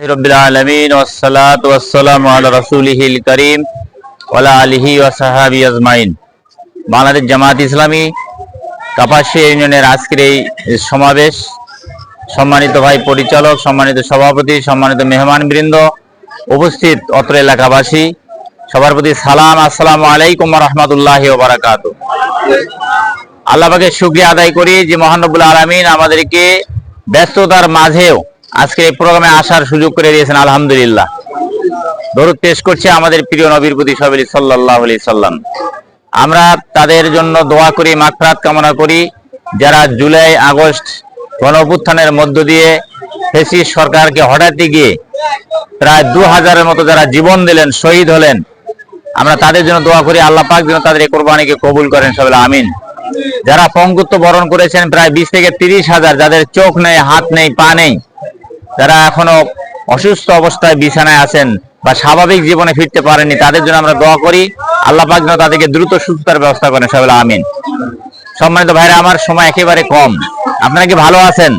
রবিল আলমিন ওসালাত ওয়াসালাম বাংলাদেশ জামাত ইসলামী কাপাসিয়া ইউনিয়নের আজকের এই সমাবেশ, সম্মানিত ভাই পরিচালক, সম্মানিত সভাপতি, সম্মানিত মেহমান বৃন্দ, উপস্থিত অত্র এলাকাবাসী, সবার প্রতি সালাম, আসসালামু আলাইকুম রহমতুল্লাহ বারাকাত আল্লাহ পাকে শুক্রিয়া আদায় করি যে মহানবুল আলমিন আমাদেরকে ব্যস্ততার মাঝেও আজকে এই প্রোগ্রামে আসার সুযোগ করে দিয়েছেন, আলহামদুলিল্লাহ। দরুদ পেশ করছে আমাদের প্রিয় নবীর প্রতি সবিল সাল্লাহ সাল্লাম। আমরা তাদের জন্য দোয়া করি মাকফরাত কামনা করি। যারা জুলাই, আগস্ট গণ অভ্যুত্থানের মধ্য দিয়ে ফেসিস সরকারকে হঠাৎই গিয়ে প্রায় দু হাজারের মতো যারা জীবন দিলেন, শহীদ হলেন, আমরা তাদের জন্য দোয়া করি। আল্লাহ পাক যেন তাদের এই কোরবানিকে কবুল করেন সবাই আমিন। যারা পঙ্গুত্ব বরণ করেছেন, প্রায় বিশ থেকে তিরিশ হাজার, যাদের চোখ নেই, হাত নেই, পা নেই যারা এখনও অসুস্থ অবস্থায় বিছানায় আছেন বা স্বাভাবিক জীবনে ফিরতে পারেননি, তাদের জন্য আমরা দোয়া করি। আল্লাহ পাক যেন তাদেরকে দ্রুত সুস্থতার ব্যবস্থা করেন, সবাই আমিন। সম্মানিত ভাইরা, আমার সময় একেবারে কম। আপনারা কি ভালো আছেন?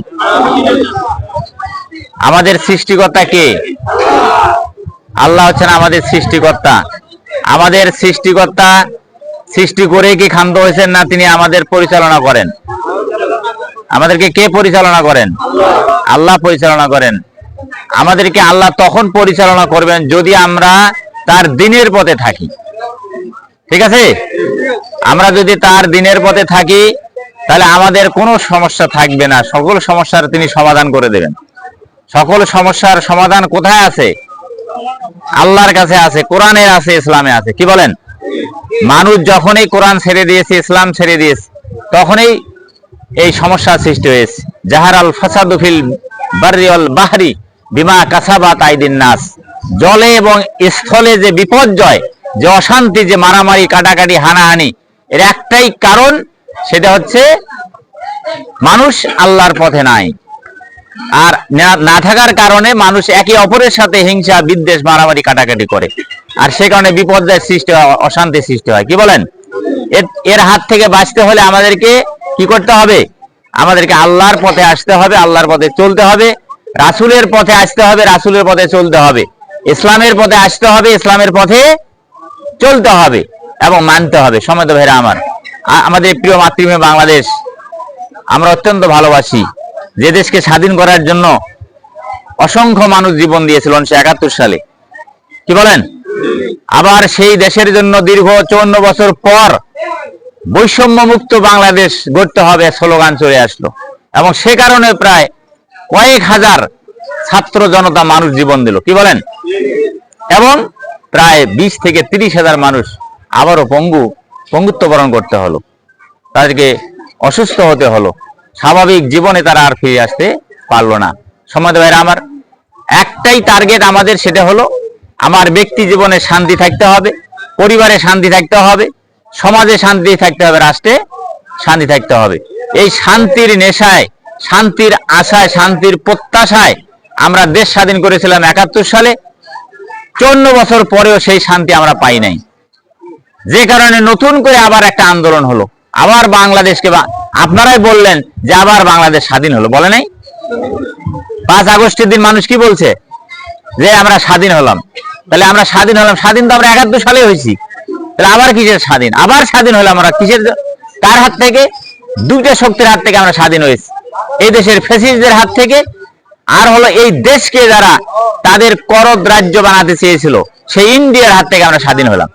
আমাদের সৃষ্টিকর্তা কে? আল্লাহ হচ্ছেন আমাদের সৃষ্টিকর্তা। আমাদের সৃষ্টিকর্তা সৃষ্টি করে কি ক্ষান্ত হয়েছেন না তিনি আমাদের পরিচালনা করেন? আমাদেরকে কে পরিচালনা করেন? আল্লাহ পরিচালনা করেন। আমাদেরকে আল্লাহ তখন পরিচালনা করবেন যদি আমরা তার দিনের পথে থাকি। ঠিক আছে? আমরা যদি তার দিনের পথে থাকি, তাহলে আমাদের কোনো সমস্যা থাকবে না। সকল সমস্যার তিনি সমাধান করে দেবেন। সকল সমস্যার সমাধান কোথায় আছে? আল্লাহর কাছে আছে, কোরআনের আছে, ইসলামে আছে। কি বলেন? মানুষ যখনই কোরআন ছেড়ে দিয়েছে, ইসলাম ছেড়ে দিয়েছে, তখনই এই সমস্যার সৃষ্টি হয়েছে। জাহার আল ফাসাদুফিল বারিয়াল বাহারি বিমা কাসাবাত আইদিন নাস। জলে এবং স্থলে যে বিপর্যয়, যে অশান্তি, যে মারামারি, কাটাকাটি, হানাহানি, এর একটাই কারণ সেটা হচ্ছে মানুষ আল্লাহর পথে নাই। আর না- থাকার কারণে মানুষ একে অপরের সাথে হিংসা, বিদ্বেষ, মারামারি, কাটাকাটি করে। আর সে কারণে বিপর্যয়ের সৃষ্টি হয় অশান্তি সৃষ্টি হয়। কি বলেন? এর হাত থেকে বাঁচতে হলে আমাদেরকে কি করতে হবে? আমাদেরকে আল্লাহর পথে আসতে হবে, আল্লাহর পথে চলতে হবে, রাসূলের পথে আসতে হবে, রাসূলের পথে চলতে হবে। ইসলামের পথে আসতে হবে, ইসলামের পথে চলতে হবে এবং মানতে হবে। সময় তো ভাইরা আমার। আমাদের প্রিয় মাতৃভূমি বাংলাদেশ, আমরা অত্যন্ত ভালোবাসি। যে দেশকে স্বাধীন করার জন্য অসংখ্য মানুষ জীবন দিয়েছিল উনিশশো একাত্তর সালে। কি বলেন? আবার সেই দেশের জন্য দীর্ঘ চৌন্ন বছর পর বৈষম্য মুক্ত বাংলাদেশ গড়তে হবে স্লোগান চলে আসলো। এবং সে কারণে প্রায় কয়েক হাজার ছাত্র জনতা মানুষ জীবন দিল। কি বলেন? এবং প্রায় বিশ থেকে তিরিশ হাজার মানুষ আবারও পঙ্গু, পঙ্গুত্ব বরণ করতে হলো। তাদেরকে অসুস্থ হতে হলো। স্বাভাবিক জীবনে তারা আর ফিরে আসতে পারল না। সমাজ ভাইরা আমার, একটাই টার্গেট আমাদের সেটা হলো, আমার ব্যক্তি জীবনে শান্তি থাকতে হবে, পরিবারে শান্তি থাকতে হবে সমাজে শান্তি থাকতে হবে, রাষ্ট্রে শান্তি থাকতে হবে। এই শান্তির নেশায়, শান্তির আশায়, শান্তির প্রত্যাশায় আমরা দেশ স্বাধীন করেছিলাম একাত্তর সালে। চুয়ান্ন বছর পরেও সেই শান্তি আমরা পাই নাই। যে কারণে নতুন করে আবার একটা আন্দোলন হলো। আবার বাংলাদেশকে আপনারাই বললেন যে আবার বাংলাদেশ স্বাধীন হলো। বলে নাই? পাঁচ আগস্টের দিন মানুষ কি বলছে? যে আমরা স্বাধীন হলাম। তাহলে আমরা স্বাধীন হলাম। স্বাধীন তো আমরা একাত্তর সালে হয়েছি। আবার কিসের স্বাধীন? আবার স্বাধীন হলাম আমরা কিসের কার হাত থেকে? দুইটা শক্তির হাত থেকে আমরা স্বাধীন হয়েছি। এই দেশের ফেসিসদের হাত থেকে। আর হলো এই দেশকে যারা তাদের করদ রাজ্য বানাতে চেয়েছিল, সেই ইন্ডিয়ার হাত থেকে আমরা স্বাধীন হলাম।